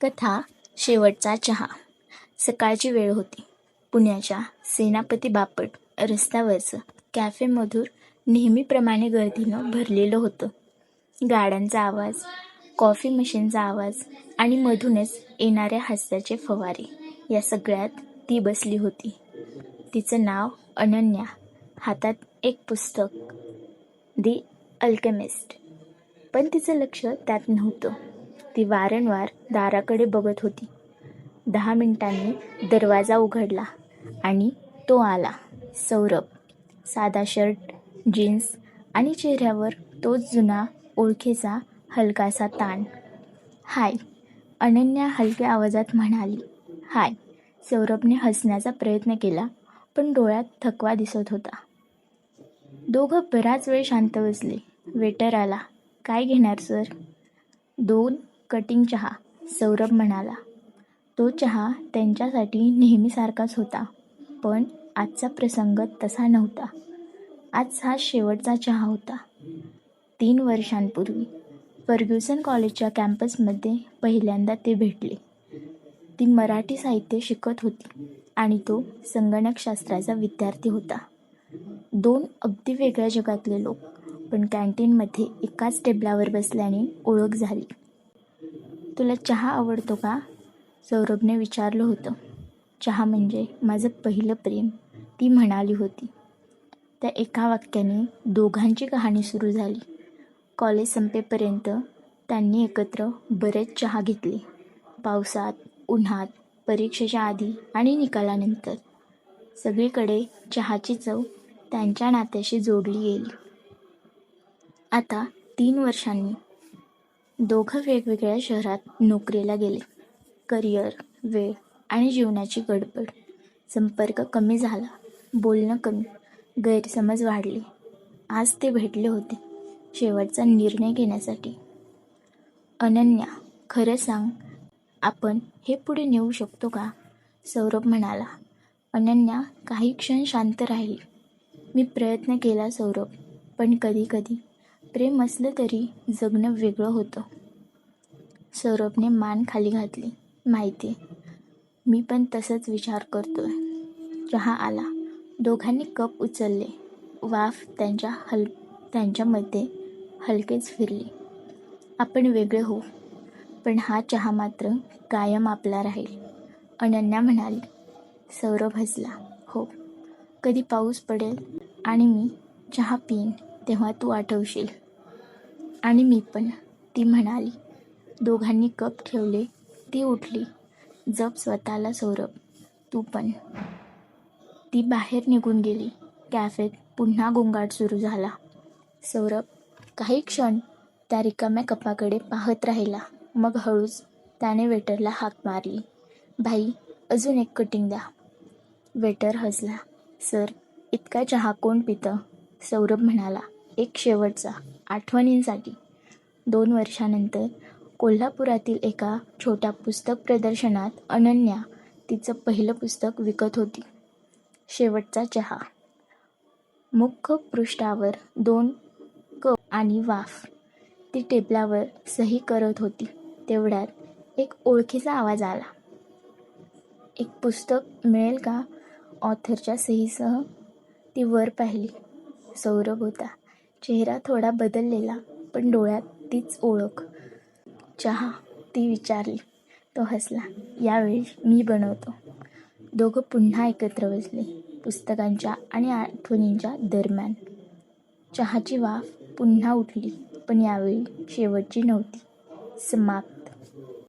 कथा शेवटचा चहा. सकाळची वेळ होती. पुण्याच्या सेनापती बापट रस्त्यावरचं कॅफे मधूर नेहमीप्रमाणे गर्दीनं भरलेलं होतं. गाड्यांचा आवाज कॉफी मशीनचा आवाज आणि मधूनच येणाऱ्या हास्याचे फवारे या सगळ्यात ती बसली होती. तिचं नाव अनन्या हातात एक पुस्तक दी अल्केमिस्ट पण तिचं लक्ष त्यात नव्हतं. ती वारंवार दाराकडे बघत होती. दहा मिनिटांनी दरवाजा उघडला आणि तो आला. सौरभ साधा शर्ट जीन्स आणि चेहऱ्यावर तोच जुना ओळखीचा हलकासा ताण. हाय अनन्या हलक्या आवाजात म्हणाली. हाय सौरभने हसण्याचा प्रयत्न केला पण डोळ्यात थकवा दिसत होता. दोघं बराच वेळ शांत बसले. वेटर आला. काय घेणार सर? दोन कटिंग चहा सौरभ म्हणाला. तो चहा त्यांच्यासाठी नेहमीसारखाच होता पण आजचा प्रसंग तसा नव्हता. आज हा शेवटचा चहा होता. तीन वर्षांपूर्वी फर्ग्युसन कॉलेजच्या कॅम्पसमध्ये पहिल्यांदा ते भेटले. ती मराठी साहित्य शिकत होती आणि तो संगणकशास्त्राचा विद्यार्थी होता. दोन अगदी वेगळ्या जगातले लोक पण कॅन्टीनमध्ये एकाच टेबलावर बसल्याने ओळख झाली. तुला चहा आवडतो का? सौरभने विचारलं होतं. चहा म्हणजे माझं पहिलं प्रेम ती म्हणाली होती. त्या एका वाक्याने दोघांची कहाणी सुरू झाली. कॉलेज संपेपर्यंत त्यांनी एकत्र बरेच चहा घेतले. पावसात उन्हात परीक्षेच्या आधी आणि निकालानंतर. सगळीकडे चहाची चव त्यांच्या नात्याशी जोडली गेली. आता तीन वर्षांनी दोघं वेगवेगळ्या शहरात नोकरीला गेले. करिअर वेळ आणि जीवनाची गडबड. संपर्क कमी झाला बोलणं कमी गैरसमज वाढले. आज ते भेटले होते शेवटचा निर्णय घेण्यासाठी. अनन्या खरं सांग आपण हे पुढे नेऊ शकतो का? सौरभ म्हणाला. अनन्या काही क्षण शांत राहिली. मी प्रयत्न केला सौरभ पण कधी कधी प्रेम असलं तरी जगणं वेगळं होतं. सौरभने मान खाली घातली. माहिती मी पण तसंच विचार करतोय. चहा आला. दोघांनी कप उचलले. वाफ त्यांच्या हल त्यांच्यामध्ये हलकेच फिरली. आपण वेगळे होऊ. पण हा चहा मात्र कायम आपला राहील. अनन्या म्हणाली. सौरभ हसला. हो कधी पाऊस पडेल आणि मी चहा पिईन तेव्हा तू आठवशील. आणि मी पण. ती म्हणाली. दोघांनी कप ठेवले. ती उठली. जप स्वतःला सौरभ. तू पण. ती बाहेर निघून गेली. कॅफेत पुन्हा गोंगाट सुरू झाला. सौरभ काही क्षण त्या रिकाम्या कपाकडे पाहत राहिला. मग हळूच त्याने वेटरला हाक मारली. भाई अजून एक कटिंग द्या. वेटर हसला. सर इतका चहा कोण पितं? सौरभ म्हणाला. एक शेवटचा आठवणींसाठी दोन वर्षानंतर कोल्हापुरातील एका छोट्या पुस्तक प्रदर्शनात अनन्या तिचं पहिलं पुस्तक विकत होती. शेवटचा चहा. मुख्य पृष्ठावर दोन कप आणि वाफ. ती टेबलावर सही करत होती. तेवढ्यात एक ओळखीचा आवाज आला. एक पुस्तक मिळेल का? ऑथरच्या सहीसह ती वर पाहिली. सौरभ होता. चेहरा थोडा बदललेला पण डोळ्यात तीच ओळख. चहा ती विचारली. तो हसला. यावेळी मी बनवतो. दोघं पुन्हा एकत्र बसले पुस्तकांच्या आणि आठवणींच्या दरम्यान. चहाची वाफ पुन्हा उठली पण यावेळी शेवटची नव्हती. समाप्त.